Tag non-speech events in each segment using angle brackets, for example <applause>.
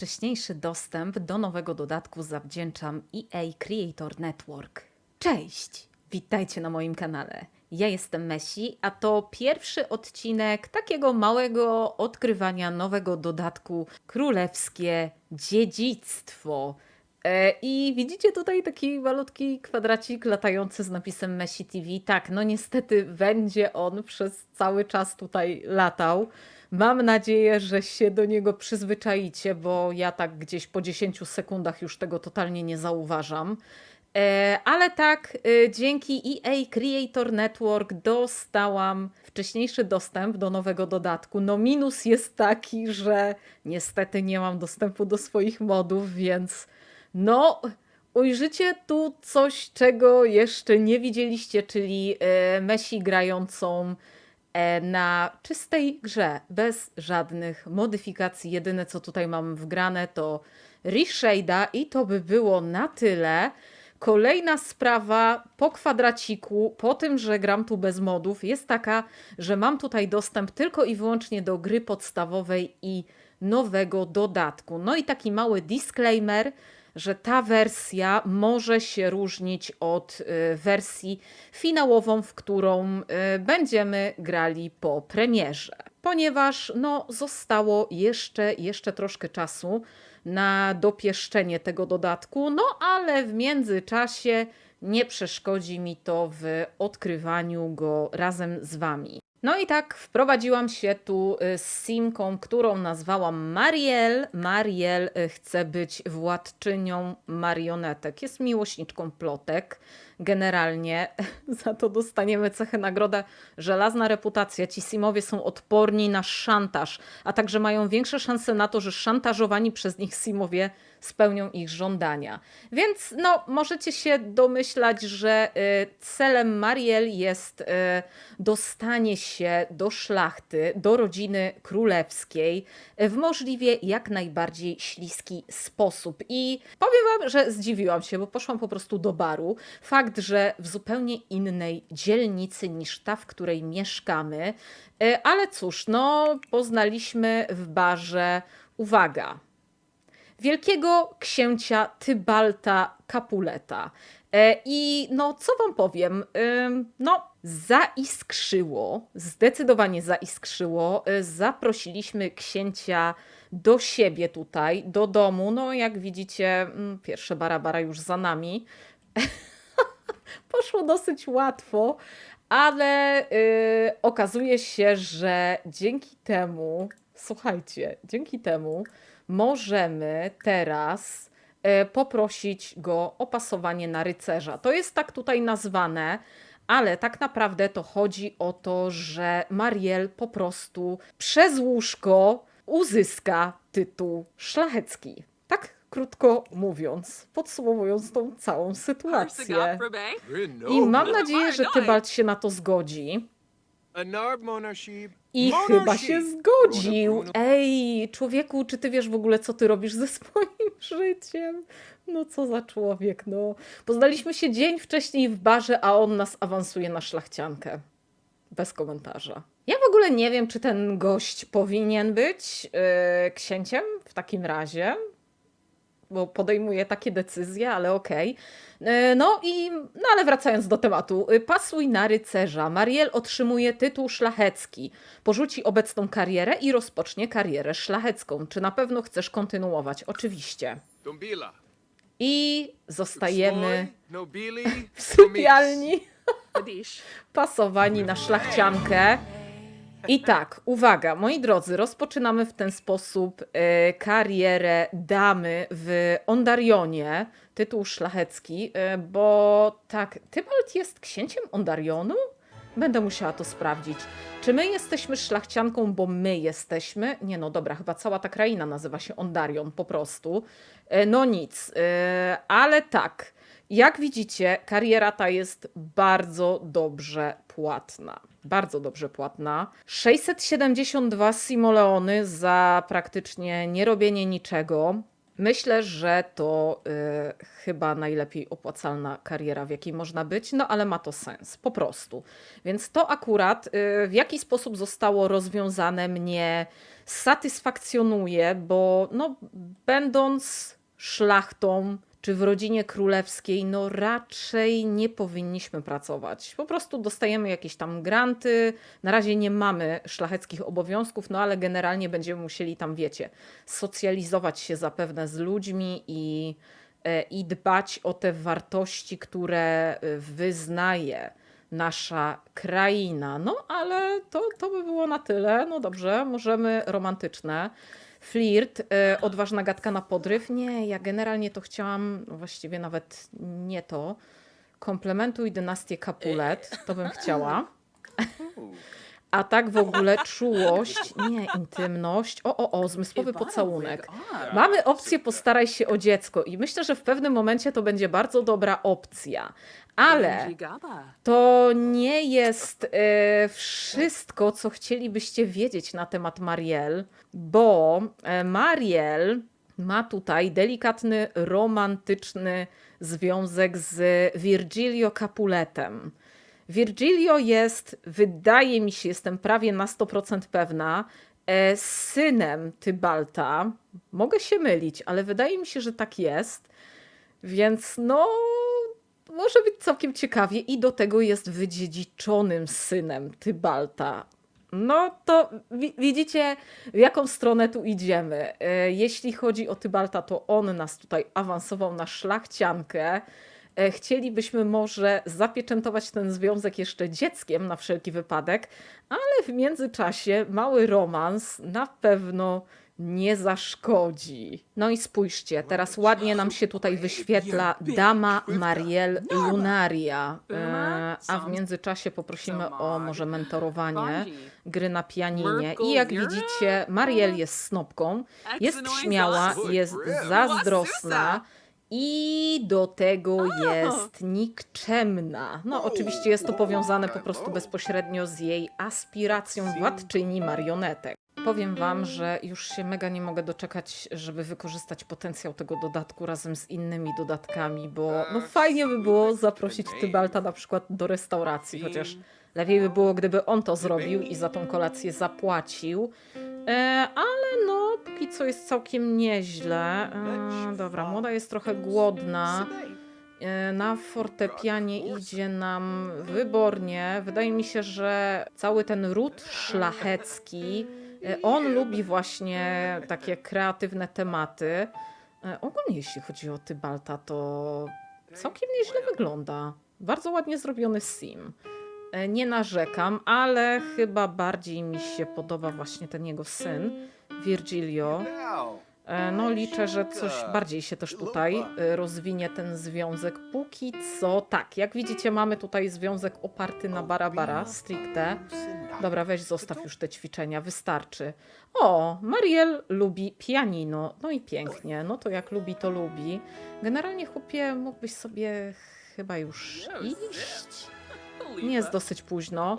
Wcześniejszy dostęp do nowego dodatku zawdzięczam EA Creator Network. Cześć! Witajcie na moim kanale. Ja jestem Messi, a to pierwszy odcinek takiego małego odkrywania nowego dodatku Królewskie Dziedzictwo. E, I widzicie tutaj taki malutki kwadracik latający z napisem Messi TV. Tak, no niestety będzie on przez cały czas tutaj latał. Mam nadzieję, że się do niego przyzwyczaicie, bo ja tak gdzieś po 10 sekundach już tego totalnie nie zauważam. E, ale tak, e, dzięki EA Creator Network dostałam wcześniejszy dostęp do nowego dodatku. No minus jest taki, że niestety nie mam dostępu do swoich modów, więc no ujrzycie tu coś, czego jeszcze nie widzieliście, czyli e, Messi grającą na czystej grze, bez żadnych modyfikacji. Jedyne co tutaj mam wgrane to Reshade'a i to by było na tyle. Kolejna sprawa po kwadraciku, po tym, że gram tu bez modów, jest taka, że mam tutaj dostęp tylko i wyłącznie do gry podstawowej i nowego dodatku. No i taki mały disclaimer, że ta wersja może się różnić od y, wersji finałową, w którą y, będziemy grali po premierze. Ponieważ no, zostało jeszcze, jeszcze troszkę czasu na dopieszczenie tego dodatku, no ale w międzyczasie nie przeszkodzi mi to w odkrywaniu go razem z Wami. No i tak wprowadziłam się tu y, z Simką, którą nazwałam Mariel. Mariel y, chce być władczynią marionetek. Jest miłośniczką plotek. Generalnie <laughs> za to dostaniemy cechę nagrodę żelazna reputacja. Ci Simowie są odporni na szantaż, a także mają większe szanse na to, że szantażowani przez nich Simowie spełnią ich żądania. Więc no, możecie się domyślać, że y, celem Mariel jest y, dostanie się do szlachty, do rodziny królewskiej w możliwie jak najbardziej śliski sposób. I powiem wam, że zdziwiłam się, bo poszłam po prostu do baru. Fakt, że w zupełnie innej dzielnicy niż ta, w której mieszkamy, y, ale cóż, no, poznaliśmy w barze, uwaga, wielkiego księcia Tybalta Capuleta. E, I no, co wam powiem? Ym, No, zaiskrzyło, zdecydowanie zaiskrzyło. Zaprosiliśmy księcia do siebie tutaj, do domu. No, jak widzicie, mm, pierwsze barabara już za nami. <laughs> Poszło dosyć łatwo, ale y, okazuje się, że dzięki temu, słuchajcie, dzięki temu możemy teraz e, poprosić go o pasowanie na rycerza. To jest tak tutaj nazwane, ale tak naprawdę to chodzi o to, że Mariel po prostu przez łóżko uzyska tytuł szlachecki. Krótko mówiąc, podsumowując tą całą sytuację. I mam nadzieję, że Tybalt się na to zgodzi. I chyba się zgodził. Ej, człowieku, czy ty wiesz w ogóle, co ty robisz ze <laughs> swoim życiem? No co za człowiek, no. Poznaliśmy się dzień wcześniej w barze, a on nas awansuje na szlachciankę. Bez komentarza. Ja w ogóle nie wiem, czy ten gość powinien być yy, księciem w takim razie, bo podejmuje takie decyzje, ale okej. E, No i, no ale wracając do tematu, y, pasuj na rycerza. Mariel otrzymuje tytuł szlachecki, porzuci obecną karierę i rozpocznie karierę szlachecką. Czy na pewno chcesz kontynuować? Oczywiście. I zostajemy <laughs> w sypialni pasowani na szlachciankę. I tak, uwaga, moi drodzy, rozpoczynamy w ten sposób e, karierę damy w Ondarionie, tytuł szlachecki, e, bo tak, Tybalt jest księciem Ondarionu? Będę musiała to sprawdzić. Czy my jesteśmy szlachcianką, bo my jesteśmy? Nie no, dobra, chyba cała ta kraina nazywa się Ondarion po prostu. E, No nic, ale tak, jak widzicie, kariera ta jest bardzo dobrze płatna. Bardzo dobrze płatna. 672 simoleony za praktycznie nierobienie niczego. Myślę, że to y, chyba najlepiej opłacalna kariera, w jakiej można być, no ale ma to sens, po prostu. Więc to akurat y, w jaki sposób zostało rozwiązane mnie satysfakcjonuje, bo no, będąc szlachtą czy w rodzinie królewskiej, no raczej nie powinniśmy pracować. Po prostu dostajemy jakieś tam granty. Na razie nie mamy szlacheckich obowiązków, no ale generalnie będziemy musieli tam, wiecie, socjalizować się zapewne z ludźmi i, e, i dbać o te wartości, które e, wyznaje nasza kraina. No ale to, to by było na tyle. No dobrze, możemy romantyczne. Flirt, e, odważna gadka na podryw. Nie, ja generalnie to chciałam, no właściwie nawet nie to. Komplementuj dynastię Capulet, to bym chciała. A tak w ogóle czułość, nie, intymność. O, o, o, zmysłowy pocałunek. Mamy opcję postaraj się o dziecko i myślę, że w pewnym momencie to będzie bardzo dobra opcja. Ale to nie jest e, wszystko, co chcielibyście wiedzieć na temat Mariel, bo e, Mariel ma tutaj delikatny, romantyczny związek z Virgilio Capuletem. Virgilio jest, wydaje mi się, jestem prawie na 100% pewna, e, synem Tybalta. Mogę się mylić, ale wydaje mi się, że tak jest. Więc no, może być całkiem ciekawie i do tego jest wydziedziczonym synem Tybalta. No to wi- widzicie, w jaką stronę tu idziemy. E, Jeśli chodzi o Tybalta, to on nas tutaj awansował na szlachciankę. E, Chcielibyśmy może zapieczętować ten związek jeszcze dzieckiem na wszelki wypadek, ale w międzyczasie mały romans na pewno nie zaszkodzi. No i spójrzcie, teraz ładnie nam się tutaj wyświetla dama Mariel Lunaria. E, a w międzyczasie poprosimy o może mentorowanie gry na pianinie. I jak widzicie, Mariel jest snopką, jest śmiała, jest zazdrosna. I do tego jest nikczemna. No, oczywiście jest to powiązane po prostu bezpośrednio z jej aspiracją władczyni marionetek. Powiem Wam, że już się mega nie mogę doczekać, żeby wykorzystać potencjał tego dodatku razem z innymi dodatkami, bo no fajnie by było zaprosić Tybalta na przykład do restauracji, chociaż lepiej by było, gdyby on to zrobił i za tą kolację zapłacił. E, ale no, póki co jest całkiem nieźle. E, dobra, młoda jest trochę głodna. E, Na fortepianie idzie nam wybornie. Wydaje mi się, że cały ten ród szlachecki, e, on lubi właśnie takie kreatywne tematy. E, Ogólnie jeśli chodzi o Tybalta, to całkiem nieźle wygląda. Bardzo ładnie zrobiony sim. E, Nie narzekam, ale chyba bardziej mi się podoba właśnie ten jego syn, Virgilio. E, No, liczę, że coś bardziej się też tutaj e, rozwinie ten związek. Póki co, tak, jak widzicie, mamy tutaj związek oparty na barabara, stricte. Dobra, weź zostaw już te ćwiczenia, wystarczy. O, Mariel lubi pianino. No i pięknie, no to jak lubi, to lubi. Generalnie, chłopie, mógłbyś sobie chyba już iść. Nie jest dosyć późno.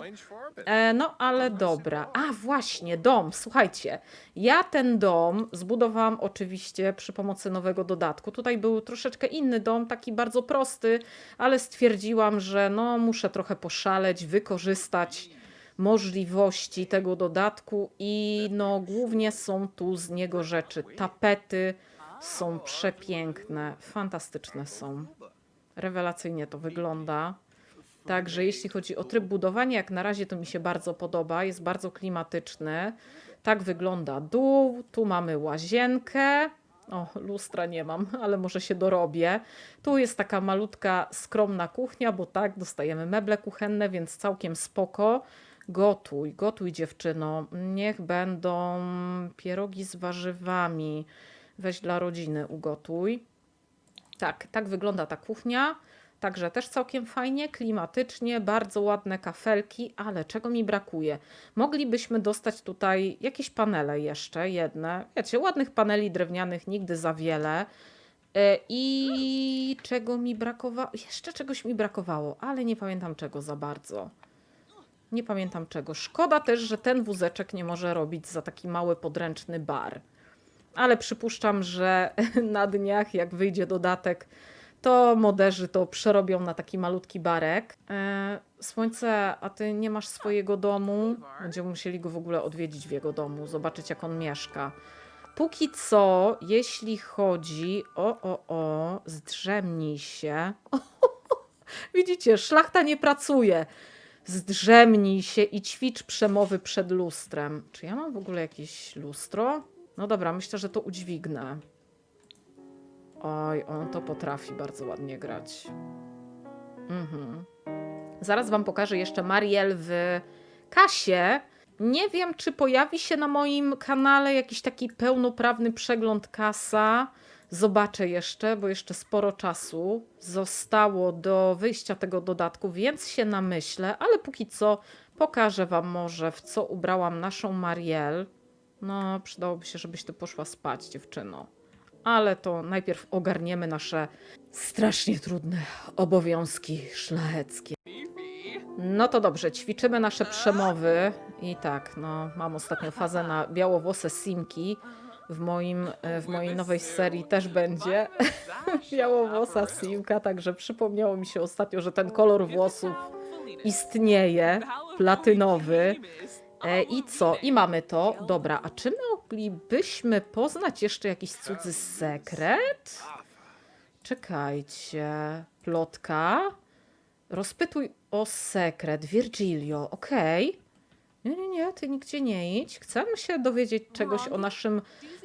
E, no ale dobra. A właśnie, dom. Słuchajcie, ja ten dom zbudowałam oczywiście przy pomocy nowego dodatku. Tutaj był troszeczkę inny dom, taki bardzo prosty, ale stwierdziłam, że no muszę trochę poszaleć, wykorzystać możliwości tego dodatku i no głównie są tu z niego rzeczy. Tapety są przepiękne, fantastyczne są. Rewelacyjnie to wygląda. Także jeśli chodzi o tryb budowania, jak na razie to mi się bardzo podoba, jest bardzo klimatyczny. Tak wygląda dół, tu mamy łazienkę. O, lustra nie mam, <laughs> ale może się dorobię. Tu jest taka malutka, skromna kuchnia, bo tak, dostajemy meble kuchenne, więc całkiem spoko. Gotuj, gotuj dziewczyno. Niech będą pierogi z warzywami. Weź dla rodziny ugotuj. Tak, tak wygląda ta kuchnia. Także też całkiem fajnie, klimatycznie, bardzo ładne kafelki, ale czego mi brakuje? Moglibyśmy dostać tutaj jakieś panele jeszcze, jedne. Wiecie, ładnych paneli drewnianych nigdy za wiele. E, I czego mi brakowało? Jeszcze czegoś mi brakowało, ale nie pamiętam czego za bardzo. Nie pamiętam czego. Szkoda też, że ten wózeczek nie może robić za taki mały podręczny bar. Ale przypuszczam, że <laughs> na dniach, jak wyjdzie dodatek, to moderzy to przerobią na taki malutki barek. E, słońce, a ty nie masz swojego domu? Będziemy musieli go w ogóle odwiedzić w jego domu, zobaczyć jak on mieszka. Póki co, jeśli chodzi o, o, o, zdrzemnij się. <laughs> Widzicie, szlachta nie pracuje. Zdrzemnij się i ćwicz przemowy przed lustrem. Czy ja mam w ogóle jakieś lustro? No dobra, myślę, że to udźwignę. Oj, on to potrafi bardzo ładnie grać. Mhm. Zaraz wam pokażę jeszcze Mariel w kasie. Nie wiem, czy pojawi się na moim kanale jakiś taki pełnoprawny przegląd kasa. Zobaczę jeszcze, bo jeszcze sporo czasu zostało do wyjścia tego dodatku, więc się namyślę, ale póki co pokażę wam może, w co ubrałam naszą Mariel. No, przydałoby się, żebyś ty poszła spać, dziewczyno. Ale to najpierw ogarniemy nasze strasznie trudne obowiązki szlacheckie. No to dobrze, ćwiczymy nasze przemowy. I tak, no, mam ostatnio fazę na białowłose simki. W, moim, e, w mojej nowej serii też będzie <laughs> białowłosa simka, także przypomniało mi się ostatnio, że ten kolor włosów istnieje, platynowy. E, I co? I mamy to. Dobra, a czy moglibyśmy poznać jeszcze jakiś cudzy sekret? Czekajcie. Plotka. Rozpytuj o sekret. Virgilio, okej. Nie, nie, nie, ty nigdzie nie idź. Chcemy się dowiedzieć czegoś o naszym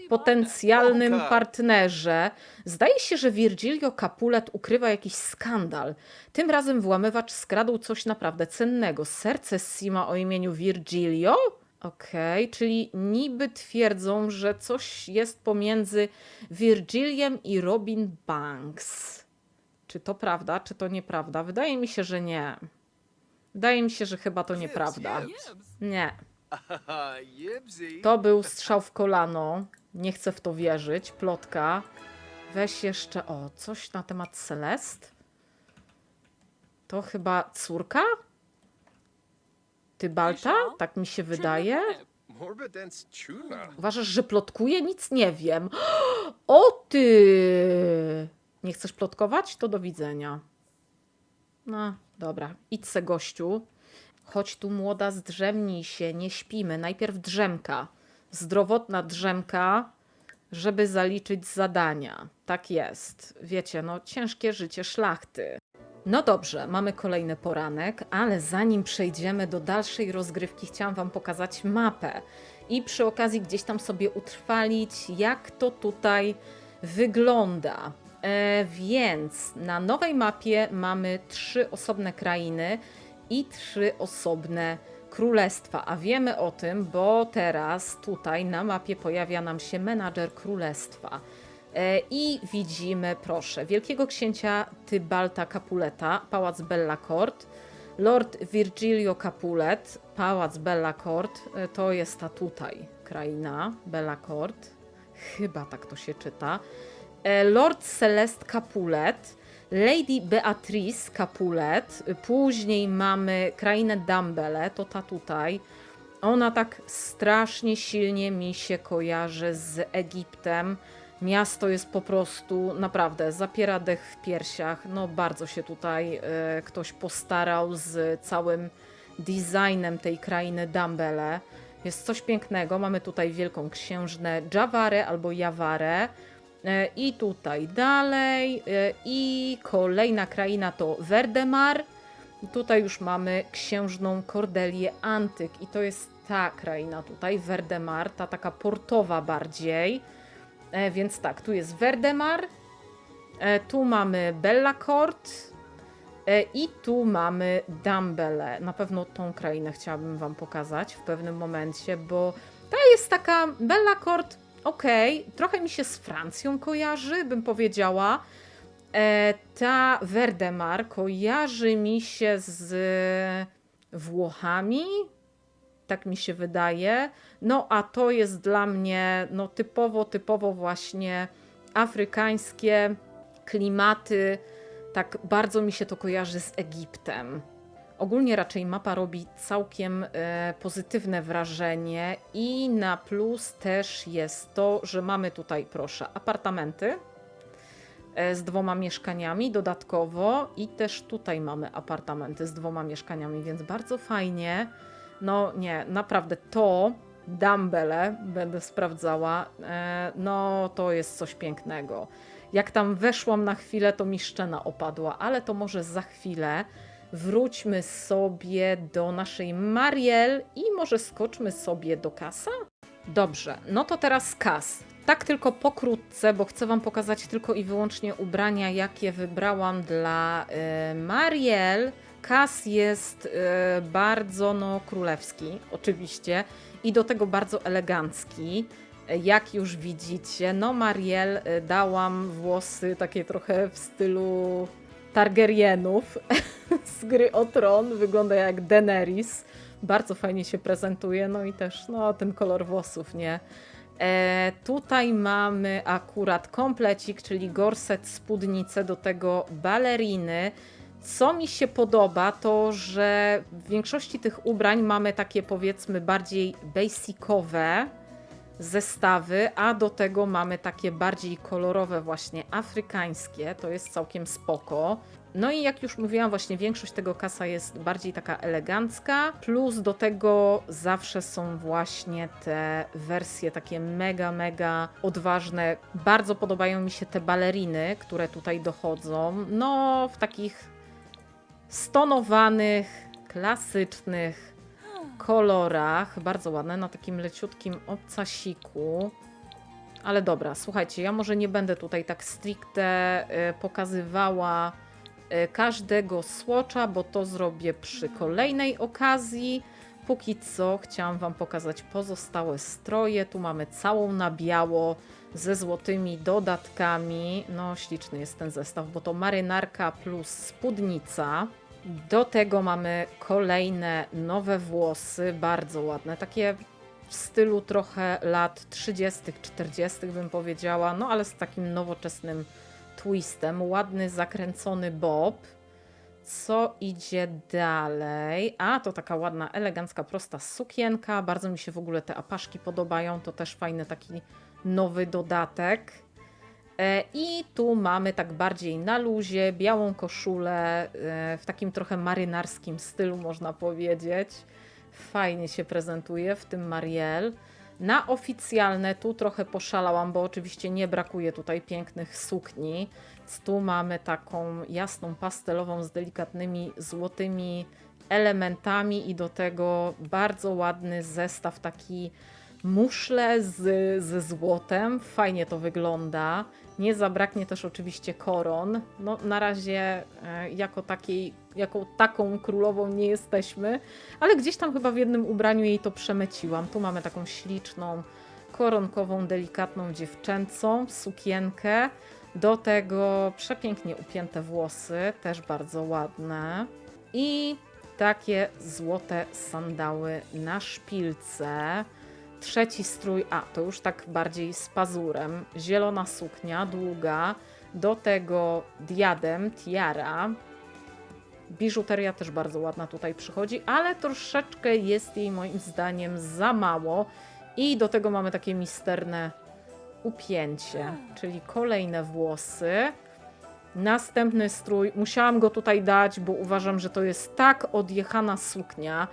potencjalnym Oka. partnerze. Zdaje się, że Virgilio Capulet ukrywa jakiś skandal. Tym razem włamywacz skradł coś naprawdę cennego. Serce Sima o imieniu Virgilio? Okej, czyli niby twierdzą, że coś jest pomiędzy Virgiliem i Robin Banks. Czy to prawda, czy to nieprawda? Wydaje mi się, że nie. Wydaje mi się, że chyba to nieprawda. Nie. <laughs> To był strzał w kolano. Nie chcę w to wierzyć. Plotka. Weź jeszcze. O, coś na temat Celest. To chyba córka? Tybalta? Tak mi się wydaje. Uważasz, że plotkuje? Nic nie wiem. <gasps> O ty! Nie chcesz plotkować? To do widzenia. No, dobra. Idź se, gościu. Chodź tu, młoda, zdrzemnij się. Nie śpimy. Najpierw drzemka. Zdrowotna drzemka, żeby zaliczyć zadania. Tak jest. Wiecie, no ciężkie życie szlachty. No dobrze, mamy kolejny poranek, ale zanim przejdziemy do dalszej rozgrywki, chciałam Wam pokazać mapę i przy okazji gdzieś tam sobie utrwalić, jak to tutaj wygląda. E, więc na nowej mapie mamy trzy osobne krainy i trzy osobne królestwa. A wiemy o tym, bo teraz tutaj na mapie pojawia nam się menadżer królestwa. E, I widzimy, proszę, wielkiego księcia Tybalta Capuleta, pałac Bellacourt, Lord Virgilio Capulet, pałac Bellacourt, e, to jest ta tutaj kraina Bellacourt, chyba tak to się czyta. E, Lord Celeste Capulet, Lady Beatrice Capulet, później mamy krainę Dumbele, to ta tutaj. Ona tak strasznie silnie mi się kojarzy z Egiptem. Miasto jest po prostu naprawdę zapiera dech w piersiach. No bardzo się tutaj e, ktoś postarał z całym designem tej krainy Dumbele. Jest coś pięknego. Mamy tutaj wielką księżnę Jawarę albo Jawarę. E, I tutaj dalej. e, I kolejna kraina to Verdemar. I Tutaj już mamy księżną Cordelię Antyk i to jest ta kraina tutaj, Verdemar, ta taka portowa bardziej. E, więc tak, tu jest Verdemar, e, tu mamy Bellacourt e, i tu mamy Dumbele. Na pewno tą krainę chciałabym wam pokazać w pewnym momencie, bo ta jest taka Bellacourt, okej, trochę mi się z Francją kojarzy, bym powiedziała. E, ta Verdemar kojarzy mi się z Włochami, tak mi się wydaje. No a to jest dla mnie no, typowo, typowo właśnie afrykańskie klimaty. Tak bardzo mi się to kojarzy z Egiptem. Ogólnie raczej mapa robi całkiem e, pozytywne wrażenie i na plus też jest to, że mamy tutaj, proszę, apartamenty. e, z dwoma mieszkaniami dodatkowo i też tutaj mamy apartamenty z dwoma mieszkaniami, więc bardzo fajnie. No nie, naprawdę to dumbbelle będę sprawdzała. E, no to jest coś pięknego. Jak tam weszłam na chwilę, to mi szczena opadła, ale to może za chwilę. Wróćmy sobie do naszej Mariel i może skoczmy sobie do kasa? Dobrze, no to teraz kas. Tak tylko pokrótce, bo chcę Wam pokazać tylko i wyłącznie ubrania, jakie wybrałam dla y, Mariel. Kas jest y, bardzo no, królewski, oczywiście, i do tego bardzo elegancki. Jak już widzicie, no Mariel dałam włosy takie trochę w stylu Targaryenów <laughs> z gry o tron. Wygląda jak Daenerys. Bardzo fajnie się prezentuje, no i też no, ten kolor włosów, nie? E, tutaj mamy akurat komplecik, czyli gorset, spódnicę, do tego baleriny. Co mi się podoba, to że w większości tych ubrań mamy takie powiedzmy bardziej basicowe zestawy, a do tego mamy takie bardziej kolorowe, właśnie afrykańskie. To jest całkiem spoko. No i jak już mówiłam, właśnie większość tego kasa jest bardziej taka elegancka, plus do tego zawsze są właśnie te wersje takie mega, mega odważne. Bardzo podobają mi się te baleriny, które tutaj dochodzą. No, w takich stonowanych, klasycznych kolorach. Bardzo ładne, na takim leciutkim obcasiku. Ale dobra, słuchajcie, ja może nie będę tutaj tak stricte y, pokazywała y, każdego słocza, bo to zrobię przy kolejnej okazji. Póki co chciałam Wam pokazać pozostałe stroje. Tu mamy całą na biało ze złotymi dodatkami. No, śliczny jest ten zestaw, bo to marynarka plus spódnica. Do tego mamy kolejne nowe włosy, bardzo ładne, takie w stylu trochę lat 30., 40., bym powiedziała, no ale z takim nowoczesnym twistem. Ładny, zakręcony bob. Co idzie dalej? A, to taka ładna, elegancka, prosta sukienka. Bardzo mi się w ogóle te apaszki podobają. To też fajny taki nowy dodatek. E, I tu mamy tak bardziej na luzie, białą koszulę e, w takim trochę marynarskim stylu, można powiedzieć. Fajnie się prezentuje w tym Mariel. Na oficjalne tu trochę poszalałam, bo oczywiście nie brakuje tutaj pięknych sukni. Tu mamy taką jasną pastelową z delikatnymi złotymi elementami i do tego bardzo ładny zestaw taki muszle z, ze złotem. Fajnie to wygląda. Nie zabraknie też oczywiście koron. No, na razie e, jako, takiej, jako taką królową nie jesteśmy, ale gdzieś tam chyba w jednym ubraniu jej to przemyciłam. Tu mamy taką śliczną, koronkową, delikatną dziewczęcą sukienkę. Do tego przepięknie upięte włosy, też bardzo ładne. I takie złote sandały na szpilce. Trzeci strój, a to już tak bardziej z pazurem. Zielona suknia, długa. Do tego diadem, tiara. Biżuteria też bardzo ładna tutaj przychodzi, ale troszeczkę jest jej moim zdaniem za mało. I do tego mamy takie misterne upięcie, czyli kolejne włosy. Następny strój, musiałam go tutaj dać, bo uważam, że to jest tak odjechana suknia.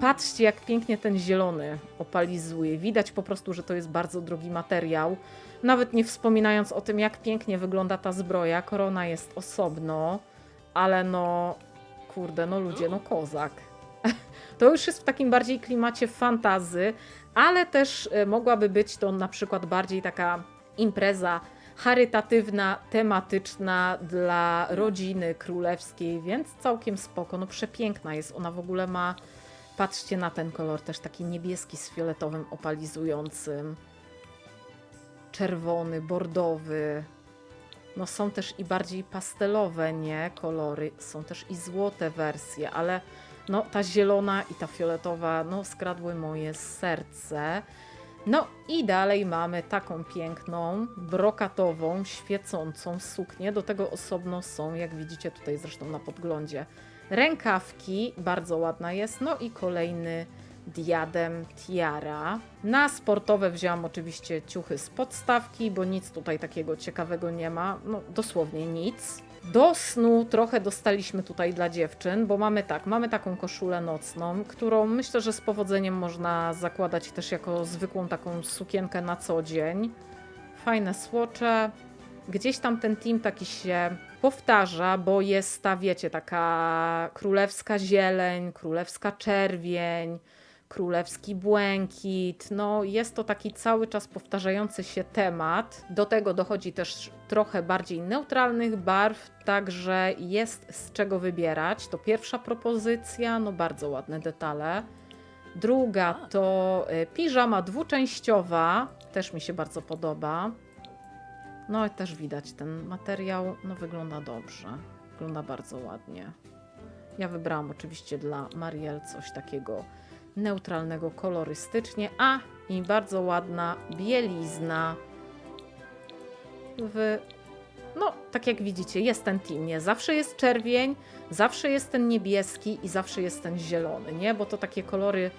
Patrzcie, jak pięknie ten zielony opalizuje. Widać po prostu, że to jest bardzo drogi materiał. Nawet nie wspominając o tym, jak pięknie wygląda ta zbroja. Korona jest osobno, ale no, kurde, no ludzie, no kozak. <laughs> To już jest w takim bardziej klimacie fantazy, ale też e, mogłaby być to na przykład bardziej taka impreza charytatywna, tematyczna dla rodziny królewskiej, więc całkiem spoko. No przepiękna jest. Ona w ogóle ma, patrzcie na ten kolor, też taki niebieski z fioletowym opalizującym. Czerwony, bordowy. No są też i bardziej pastelowe, nie? Kolory. Są też i złote wersje, ale no ta zielona i ta fioletowa, no skradły moje serce. No i dalej mamy taką piękną, brokatową, świecącą suknię. Do tego osobno są, jak widzicie tutaj zresztą na podglądzie, rękawki, bardzo ładna jest. No i kolejny diadem, tiara. Na sportowe wzięłam oczywiście ciuchy z podstawki, bo nic tutaj takiego ciekawego nie ma. No dosłownie nic. Do snu trochę dostaliśmy tutaj dla dziewczyn, bo mamy tak, mamy taką koszulę nocną, którą myślę, że z powodzeniem można zakładać też jako zwykłą taką sukienkę na co dzień. Fajne słocze. Gdzieś tam ten team taki się powtarza, bo jest ta, wiecie, taka królewska zieleń, królewska czerwień, królewski błękit. No, jest to taki cały czas powtarzający się temat. Do tego dochodzi też trochę bardziej neutralnych barw, także jest z czego wybierać. To pierwsza propozycja, no bardzo ładne detale. Druga to y, piżama dwuczęściowa, też mi się bardzo podoba. No i też widać ten materiał, no wygląda dobrze, wygląda bardzo ładnie. Ja wybrałam oczywiście dla Mariel coś takiego neutralnego kolorystycznie, a i bardzo ładna bielizna w no, tak jak widzicie, jest ten team, nie? Zawsze jest czerwień, zawsze jest ten niebieski i zawsze jest ten zielony, nie? Bo to takie kolory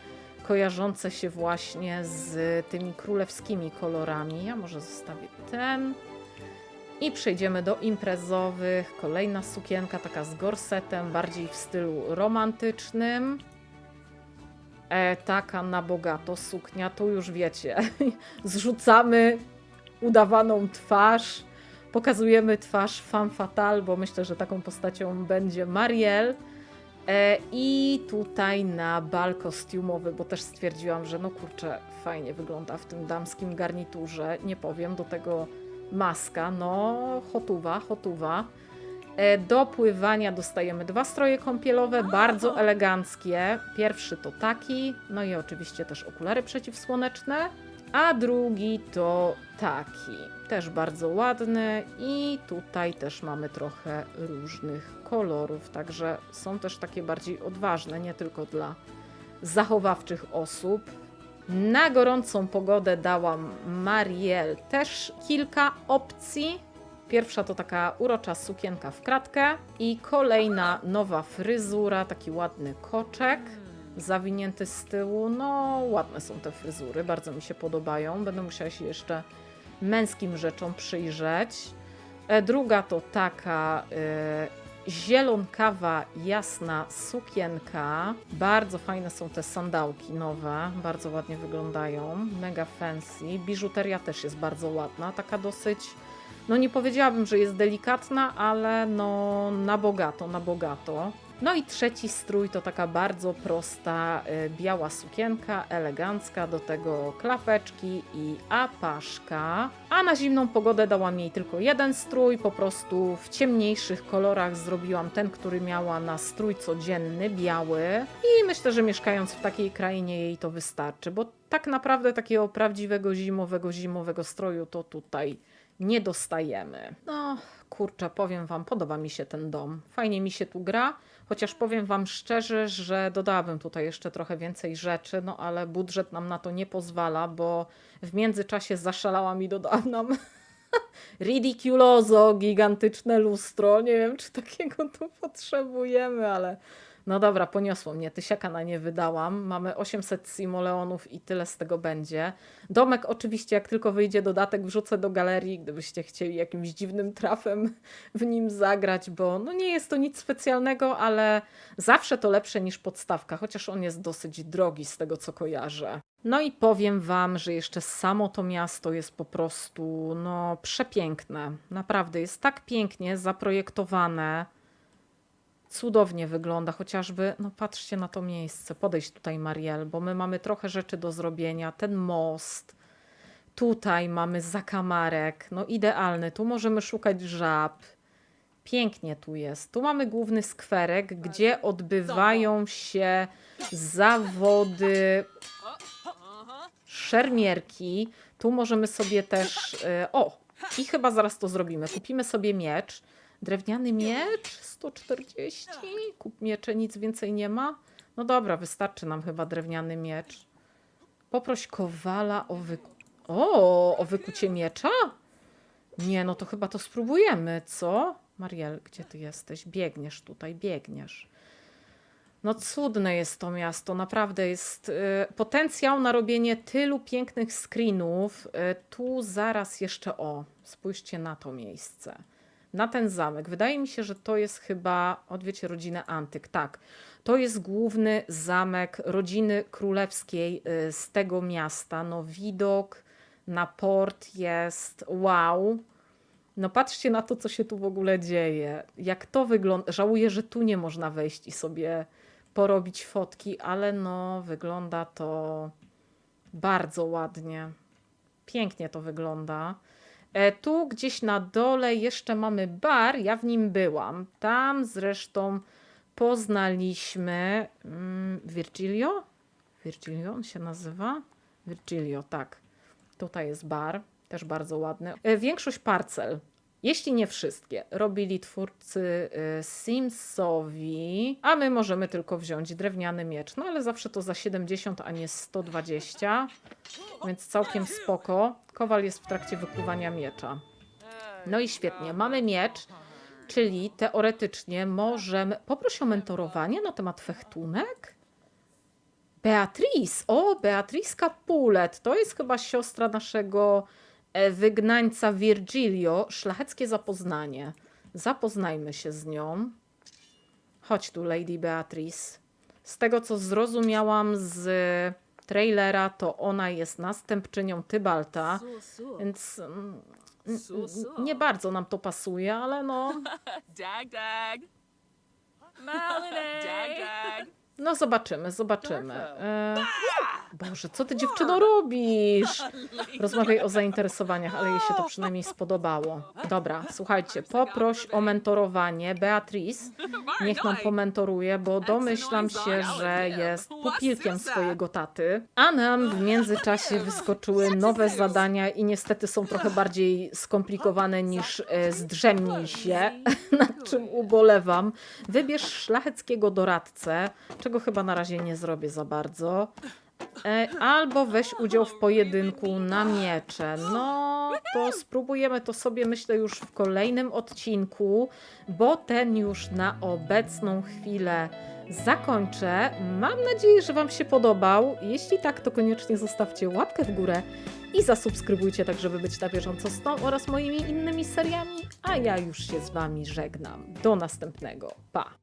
kojarzące się właśnie z tymi królewskimi kolorami. Ja może zostawię ten. I przejdziemy do imprezowych. Kolejna sukienka, taka z gorsetem, bardziej w stylu romantycznym. E, taka na bogato suknia, tu już wiecie, <laughs> zrzucamy udawaną twarz, pokazujemy twarz femme fatale, bo myślę, że taką postacią będzie Mariel. E, I tutaj na bal kostiumowy, bo też stwierdziłam, że no kurczę, fajnie wygląda w tym damskim garniturze. Nie powiem, do tego maska, no hotuwa, hotuwa. E, Do pływania dostajemy dwa stroje kąpielowe, bardzo eleganckie. Pierwszy to taki, no i oczywiście też okulary przeciwsłoneczne, a drugi to taki, też bardzo ładny i tutaj też mamy trochę różnych kolorów, także są też takie bardziej odważne, nie tylko dla zachowawczych osób. Na gorącą pogodę dałam Mariel też kilka opcji. Pierwsza to taka urocza sukienka w kratkę i kolejna nowa fryzura, taki ładny koczek zawinięty z tyłu. No, ładne są te fryzury, bardzo mi się podobają. Będę musiała się jeszcze męskim rzeczom przyjrzeć. E, Druga to taka e, zielonkawa, jasna sukienka. Bardzo fajne są te sandałki nowe, bardzo ładnie wyglądają, mega fancy. Biżuteria też jest bardzo ładna, taka dosyć, no nie powiedziałabym, że jest delikatna, ale no na bogato, na bogato. No i trzeci strój to taka bardzo prosta y, biała sukienka, elegancka, do tego klapeczki i apaszka. A na zimną pogodę dałam jej tylko jeden strój, po prostu w ciemniejszych kolorach zrobiłam ten, który miała na strój codzienny, biały. I myślę, że mieszkając w takiej krainie jej to wystarczy, bo tak naprawdę takiego prawdziwego zimowego, zimowego stroju to tutaj nie dostajemy. No, kurczę, powiem Wam, podoba mi się ten dom. Fajnie mi się tu gra, chociaż powiem Wam szczerze, że dodałabym tutaj jeszcze trochę więcej rzeczy, no ale budżet nam na to nie pozwala, bo w międzyczasie zaszalałam i dodałam nam <laughs> ridiculoso, gigantyczne lustro. Nie wiem, czy takiego tu potrzebujemy, ale no dobra, poniosło mnie. Tysiaka na nie wydałam. Mamy 800 simoleonów i tyle z tego będzie. Domek oczywiście, jak tylko wyjdzie dodatek, wrzucę do galerii, gdybyście chcieli jakimś dziwnym trafem w nim zagrać, bo no nie jest to nic specjalnego, ale zawsze to lepsze niż podstawka, chociaż on jest dosyć drogi z tego, co kojarzę. No i powiem Wam, że jeszcze samo to miasto jest po prostu no przepiękne. Naprawdę jest tak pięknie zaprojektowane cudownie wygląda, chociażby, no patrzcie na to miejsce, podejść tutaj Mariel, bo my mamy trochę rzeczy do zrobienia, ten most, tutaj mamy zakamarek, no idealny, tu możemy szukać żab, pięknie tu jest, tu mamy główny skwerek, gdzie odbywają się zawody szermierki, tu możemy sobie też, y, o, i chyba zaraz to zrobimy, kupimy sobie miecz, Drewniany miecz 140. Kup miecze, nic więcej nie ma. No dobra, wystarczy nam chyba drewniany miecz. Poproś kowala o wy... O, o wykucie miecza? Nie, no to chyba to spróbujemy, co? Mariel, gdzie ty jesteś? Biegniesz tutaj, biegniesz. No cudne jest to miasto, naprawdę jest y, potencjał na robienie tylu pięknych screenów. Y, tu zaraz jeszcze o, spójrzcie na to miejsce. Na ten zamek. Wydaje mi się, że to jest chyba, odwiecie rodzinę Antyk. Tak, to jest główny zamek rodziny królewskiej y, z tego miasta. No widok na port jest wow. No patrzcie na to, co się tu w ogóle dzieje. Jak to wygląda. Żałuję, że tu nie można wejść i sobie porobić fotki, ale no wygląda to bardzo ładnie. Pięknie to wygląda. E, tu gdzieś na dole jeszcze mamy bar, ja w nim byłam. Tam zresztą poznaliśmy mm, Virgilio? Virgilio on się nazywa? Virgilio, tak. Tutaj jest bar, też bardzo ładny. E, Większość parcel, jeśli nie wszystkie, robili twórcy e, Simsowi, a my możemy tylko wziąć drewniany miecz. No ale zawsze to za 70, a nie 120, więc całkiem spoko. Kowal jest w trakcie wykuwania miecza. No i świetnie, mamy miecz, czyli teoretycznie możemy... Poproś o mentorowanie na temat fechtunek? Beatrice, o, Beatrice Capulet, to jest chyba siostra naszego wygnańca Virgilio. Szlacheckie zapoznanie. Zapoznajmy się z nią. Chodź tu, Lady Beatrice. Z tego, co zrozumiałam z trailera, to ona jest następczynią Tybalta, więc mm, nie bardzo nam to pasuje, ale no, <laughs> Dag dag. Maliny! Dag dag. No zobaczymy, zobaczymy. Darko. E, Boże, co ty dziewczyno robisz? Rozmawiaj o zainteresowaniach, ale jej się to przynajmniej spodobało. Dobra, słuchajcie, poproś o mentorowanie Beatrice. <laughs> Niech nam pomentoruje, bo domyślam się, że jest pupilkiem swojego taty. A nam w międzyczasie wyskoczyły nowe zadania i niestety są trochę bardziej skomplikowane niż e, zdrzemnij się, <laughs> nad czym ubolewam. Wybierz szlacheckiego doradcę, czego chyba na razie nie zrobię za bardzo. E, Albo weź udział w pojedynku na miecze. No, to spróbujemy to sobie, myślę, już w kolejnym odcinku, bo ten już na obecną chwilę zakończę. Mam nadzieję, że Wam się podobał. Jeśli tak, to koniecznie zostawcie łapkę w górę i zasubskrybujcie, tak żeby być na bieżąco z tą oraz moimi innymi seriami. A ja już się z Wami żegnam. Do następnego. Pa!